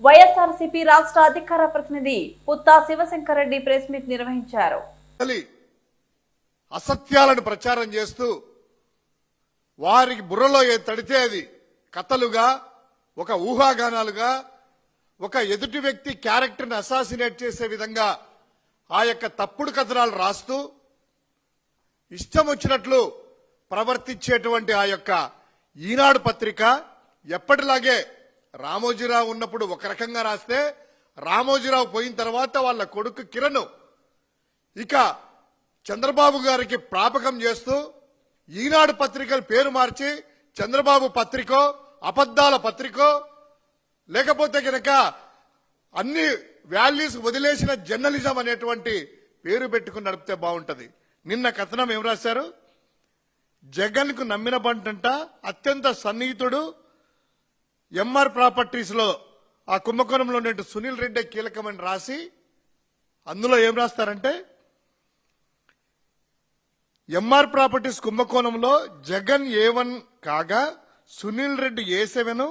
వైఎస్ఆర్సీపీ రాష్ట్ర అధికార ప్రతినిధి పుత్తా శివశంకర్ రెడ్డి ప్రెస్ మీట్ నిర్వహించారు. అసత్యాలను ప్రచారం చేస్తూ వారికి బుర్రలో తడితే అది కథలుగా ఒక ఊహాగానాలుగా ఒక ఎదుటి వ్యక్తి క్యారెక్టర్ని అసాసినేట్ చేసే విధంగా ఆ యొక్క తప్పుడు కథనాలు రాస్తూ ఇష్టం వచ్చినట్లు ప్రవర్తించేటువంటి ఆ యొక్క ఈనాడు పత్రిక ఎప్పటిలాగే రామోజీరావు ఉన్నప్పుడు ఒక రకంగా రాస్తే రామోజీరావు పోయిన తర్వాత వాళ్ళ కొడుకు కిరణ్. ఇక చంద్రబాబు గారికి ప్రాపకం చేస్తూ ఈనాడు పత్రికలు పేరు మార్చి చంద్రబాబు పత్రికో అబద్దాల పత్రికో లేకపోతే కనుక అన్ని వాల్యూస్ వదిలేసిన జర్నలిజం అనేటువంటి పేరు పెట్టుకుని నడిపితే బాగుంటది. నిన్న కథనం ఏం రాశారు? జగన్కు నమ్మిన బంటంట అత్యంత సన్నిహితుడు ఎంఆర్ ప్రాపర్టీస్లో ఆ కుంభకోణంలో ఉండే సునీల్ రెడ్డి కీలకమని రాసి అందులో ఏం రాస్తారంటే ఎంఆర్ ప్రాపర్టీస్ కుంభకోణంలో జగన్ ఏ వన్ కాగా సునీల్ రెడ్డి ఏ సెవెన్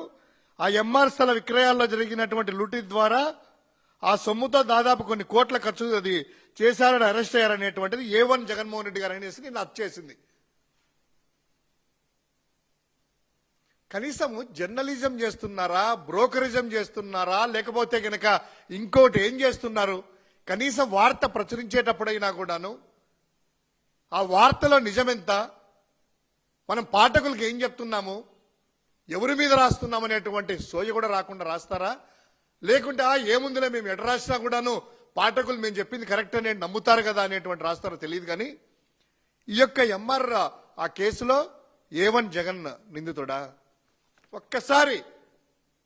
ఆ ఎంఆర్ స్థల విక్రయాల్లో జరిగినటువంటి లూటీ ద్వారా ఆ సొమ్ముతో దాదాపు కొన్ని కోట్ల ఖర్చు అది చేశారని అరెస్ట్ అయ్యారనేటువంటిది ఏ వన్ జగన్మోహన్ రెడ్డి గారు అనేసి నేను చేసింది. కనీసము జర్నలిజం చేస్తున్నారా బ్రోకరిజం చేస్తున్నారా లేకపోతే గనక ఇంకోటి ఏం చేస్తున్నారు? కనీసం వార్త ప్రచురించేటప్పుడైనా కూడాను ఆ వార్తలో నిజమెంత? మనం పాఠకులకు ఏం చెప్తున్నాము? ఎవరి మీద రాస్తున్నాం అనేటువంటి సోయ కూడా రాకుండా రాస్తారా? లేకుంటే ఏముందిలే మేము ఎడ రాసినా కూడాను పాఠకులు మేము చెప్పింది కరెక్ట్ అని నమ్ముతారు కదా అనేటువంటి రాస్తారో తెలియదు కానీ ఈ యొక్క ఎంఆర్ ఆ కేసులో ఏ వన్ జగన్ నిందితుడా? ఒక్కసారి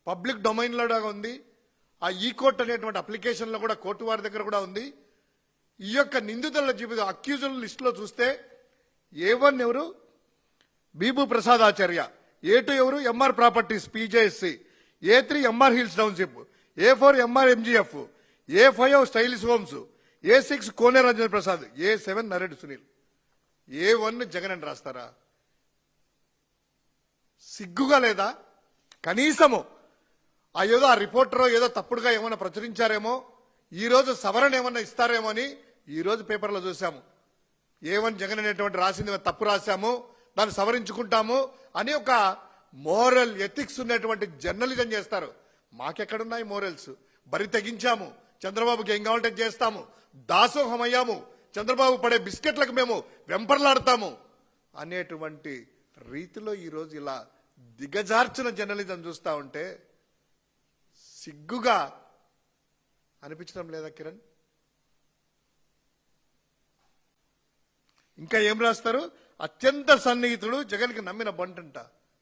పబ్లిక్ డొమైన్లో ఉంది. ఆ ఈ కోర్ట్ అనేటువంటి అప్లికేషన్లో కూడా కోర్టు వారి దగ్గర కూడా ఉంది. ఈ యొక్క నిందితుల జీవితం అక్యూజుల లిస్టులో చూస్తే ఏ వన్ ఎవరు? బీబు ప్రసాద్ ఆచార్య. ఏ టూ ఎవరు? MR properties PJSC A three? MR hills township A four? MR MGF A five stylish homes A six? Kone Ranjan Prasad. A seven? Nared Sunil. A one? Jagan అని రాస్తారా? సిగ్గుగా లేదా? కనీసము. ఆ ఏదో ఆ రిపోర్టర్ ఏదో తప్పుడుగా ఏమైనా ప్రచురించారేమో ఈరోజు సవరణ ఏమన్నా ఇస్తారేమో అని ఈరోజు పేపర్లో చూసాము ఏమని జగన్ అనేటువంటి రాసింది తప్పు రాశాము దాన్ని సవరించుకుంటాము అని ఒక మోరల్ ఎథిక్స్ ఉన్నటువంటి జర్నలిజం చేస్తారు. మాకెక్కడున్నాయి మోరల్స్? బరి తెగించాము. చంద్రబాబుకి ఏం కావాలంటే చేస్తాము. దాసోహమయ్యాము. చంద్రబాబు పడే బిస్కెట్లకు మేము వెంపర్లాడతాము అనేటువంటి రీతిలో ఈరోజు ఇలా దిగజార్చిన జర్నలిజం చూస్తా ఉంటే సిగ్గుగా అనిపించడం లేదా కిరణ్? ఇంకా ఏం రాస్తారు? అత్యంత సన్నిహితుడు జగన్కి నమ్మిన బంటంట.